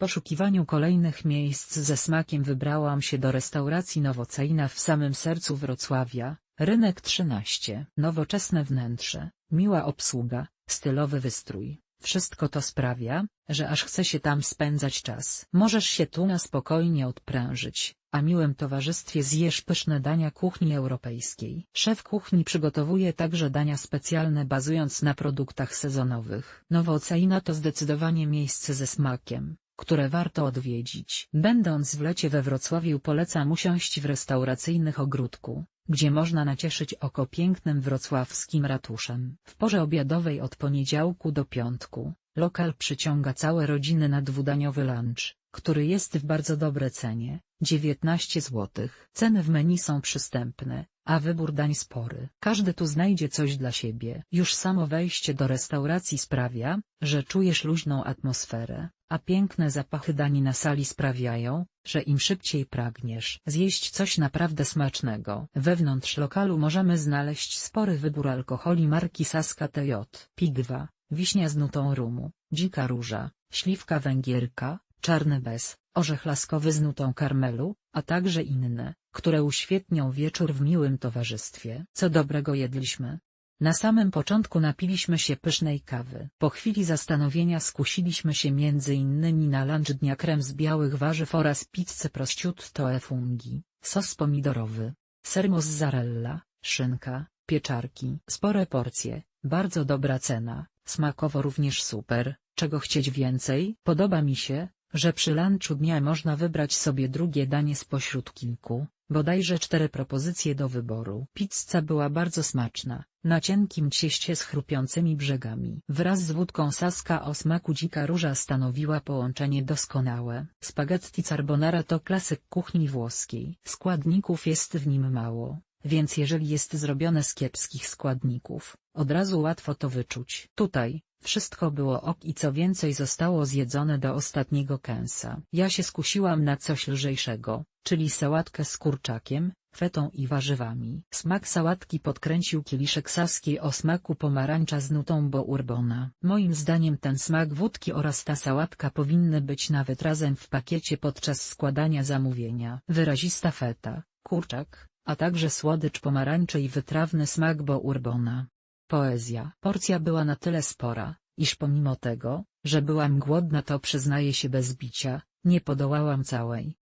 poszukiwaniu kolejnych miejsc ze smakiem wybrałam się do restauracji Nowocejna w samym sercu Wrocławia, Rynek 13. Nowoczesne wnętrze, miła obsługa, stylowy wystrój. Wszystko to sprawia, że aż chce się tam spędzać czas. Możesz się tu na spokojnie odprężyć, a miłym towarzystwie zjesz pyszne dania kuchni europejskiej. Szef kuchni przygotowuje także dania specjalne bazując na produktach sezonowych. Nowocejna to zdecydowanie miejsce ze smakiem, które warto odwiedzić. Będąc w lecie we Wrocławiu polecam usiąść w restauracyjnych ogródku, gdzie można nacieszyć oko pięknym wrocławskim ratuszem. W porze obiadowej od poniedziałku do piątku, lokal przyciąga całe rodziny na dwudaniowy lunch, który jest w bardzo dobre cenie, 19 zł. Ceny w menu są przystępne, a wybór dań spory. Każdy tu znajdzie coś dla siebie. Już samo wejście do restauracji sprawia, że czujesz luźną atmosferę, a piękne zapachy dań na sali sprawiają, że im szybciej pragniesz zjeść coś naprawdę smacznego. Wewnątrz lokalu możemy znaleźć spory wybór alkoholi marki Saska TJ, Pigwa, wiśnia z nutą rumu, dzika róża, śliwka węgierka, czarny bez, orzech laskowy z nutą karmelu, a także inne, które uświetnią wieczór w miłym towarzystwie. Co dobrego jedliśmy. Na samym początku napiliśmy się pysznej kawy. Po chwili zastanowienia skusiliśmy się między innymi na lunch dnia krem z białych warzyw oraz pizzę prosciutto e fungi, sos pomidorowy, ser mozzarella, szynka, pieczarki. Spore porcje, bardzo dobra cena, smakowo również super, czego chcieć więcej? Podoba mi się, że przy lunchu dnia można wybrać sobie drugie danie spośród kilku, bodajże cztery propozycje do wyboru. Pizza była bardzo smaczna, na cienkim cieście z chrupiącymi brzegami. Wraz z wódką saska o smaku dzika róża stanowiła połączenie doskonałe. Spaghetti carbonara to klasyk kuchni włoskiej. Składników jest w nim mało, więc jeżeli jest zrobione z kiepskich składników, od razu łatwo to wyczuć. Tutaj, wszystko było ok i co więcej zostało zjedzone do ostatniego kęsa. Ja się skusiłam na coś lżejszego, czyli sałatkę z kurczakiem, fetą i warzywami. Smak sałatki podkręcił kieliszek saskiej o smaku pomarańcza z nutą bo urbona. Moim zdaniem ten smak wódki oraz ta sałatka powinny być nawet razem w pakiecie podczas składania zamówienia. Wyrazista feta, kurczak, a także słodycz pomarańczy i wytrawny smak bo urbona. Poezja. Porcja była na tyle spora, iż pomimo tego, że byłam głodna to przyznaję się bez bicia, nie podołałam całej.